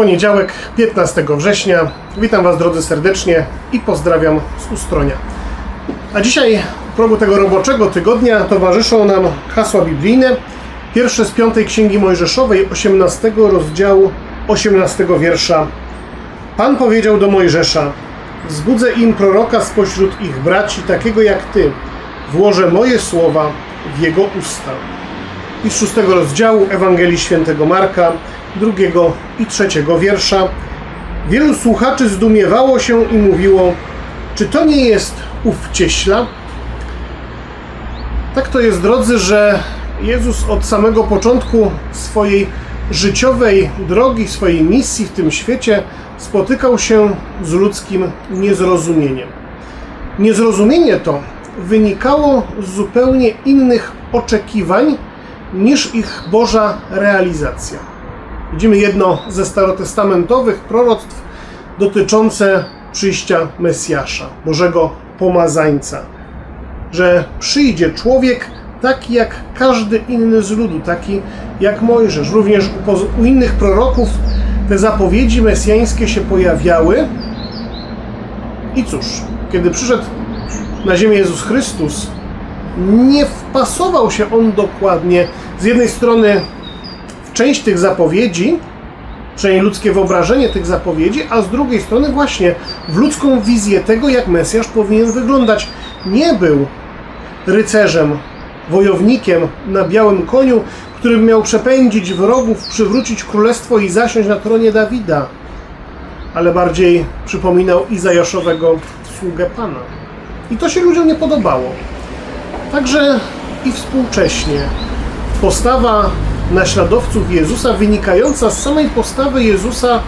Poniedziałek, 15 września. Witam Was drodzy serdecznie i pozdrawiam z Ustronia. A dzisiaj w progu tego roboczego tygodnia towarzyszą nam hasła biblijne. Pierwsze z piątej Księgi Mojżeszowej, 18 rozdziału, 18 wiersza. Pan powiedział do Mojżesza: Zbudzę im proroka spośród ich braci, takiego jak ty. Włożę moje słowa w jego usta. I z szóstego rozdziału Ewangelii Świętego Marka, drugiego i trzeciego wiersza. Wielu słuchaczy zdumiewało się i mówiło: Czy to nie jest ów cieśla? Tak to jest, drodzy, że Jezus od samego początku swojej życiowej drogi, swojej misji w tym świecie spotykał się z ludzkim niezrozumieniem. Niezrozumienie to wynikało z zupełnie innych oczekiwań niż ich Boża realizacja. Widzimy jedno ze starotestamentowych proroctw dotyczące przyjścia Mesjasza, Bożego Pomazańca, że przyjdzie człowiek taki jak każdy inny z ludu, taki jak Mojżesz. Również u, u innych proroków te zapowiedzi mesjańskie się pojawiały. I cóż, kiedy przyszedł na ziemię Jezus Chrystus, nie wpasował się on dokładnie z jednej strony część tych zapowiedzi, przynajmniej ludzkie wyobrażenie tych zapowiedzi, a z drugiej strony właśnie w ludzką wizję tego, jak Mesjasz powinien wyglądać. Nie był rycerzem, wojownikiem na białym koniu, który miał przepędzić wrogów, przywrócić królestwo i zasiąść na tronie Dawida, ale bardziej przypominał Izajaszowego sługę Pana. I to się ludziom nie podobało. Także i współcześnie postawa naśladowców Jezusa, wynikająca z samej postawy Jezusa,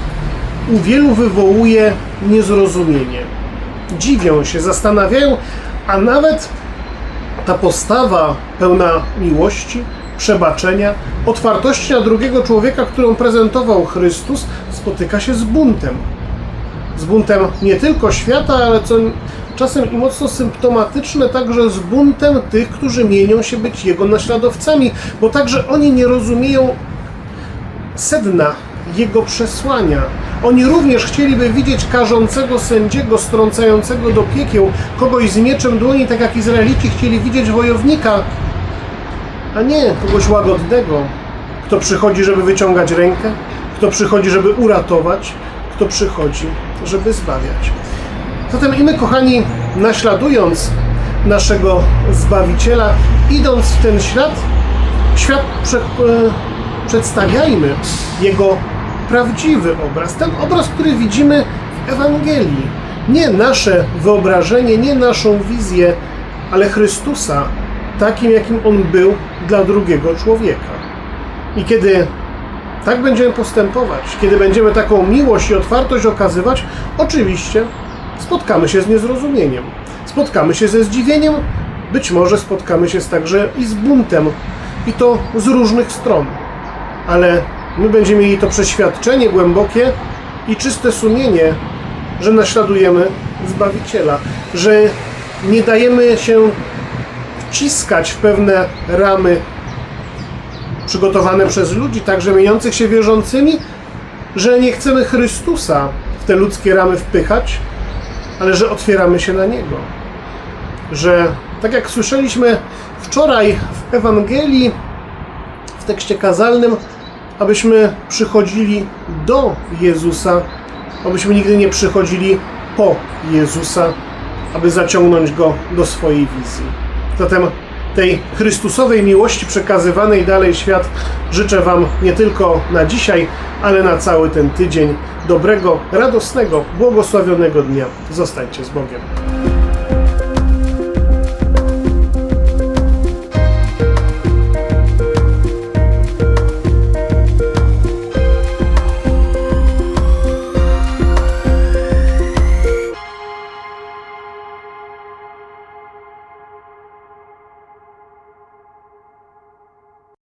u wielu wywołuje niezrozumienie. Dziwią się, zastanawiają, a nawet ta postawa pełna miłości, przebaczenia, otwartości na drugiego człowieka, którą prezentował Chrystus, spotyka się z buntem. Z buntem nie tylko świata, ale co czasem i mocno symptomatyczne, także z buntem tych, którzy mienią się być Jego naśladowcami, bo także oni nie rozumieją sedna Jego przesłania. Oni również chcieliby widzieć karzącego sędziego, strącającego do piekieł, kogoś z mieczem dłoni, tak jak Izraelici chcieli widzieć wojownika, a nie kogoś łagodnego, kto przychodzi, żeby wyciągać rękę, kto przychodzi, żeby uratować, kto przychodzi, żeby zbawiać. Zatem i my, kochani, naśladując naszego Zbawiciela, idąc w ten ślad, świat prze, e, przedstawiajmy Jego prawdziwy obraz, ten obraz, który widzimy w Ewangelii. Nie nasze wyobrażenie, nie naszą wizję, ale Chrystusa, takim, jakim On był dla drugiego człowieka. I kiedy tak będziemy postępować, kiedy będziemy taką miłość i otwartość okazywać, oczywiście spotkamy się z niezrozumieniem, spotkamy się ze zdziwieniem, być może spotkamy się także i z buntem, i to z różnych stron. Ale my będziemy mieli to przeświadczenie głębokie i czyste sumienie, że naśladujemy Zbawiciela, że nie dajemy się wciskać w pewne ramy przygotowane przez ludzi, także mieniących się wierzącymi, że nie chcemy Chrystusa w te ludzkie ramy wpychać, ale że otwieramy się na Niego. Że tak jak słyszeliśmy wczoraj w Ewangelii, w tekście kazalnym, abyśmy przychodzili do Jezusa, abyśmy nigdy nie przychodzili po Jezusa, aby zaciągnąć Go do swojej wizji. Zatem tej Chrystusowej miłości przekazywanej dalej świat życzę Wam nie tylko na dzisiaj, ale na cały ten tydzień dobrego, radosnego, błogosławionego dnia. Zostańcie z Bogiem.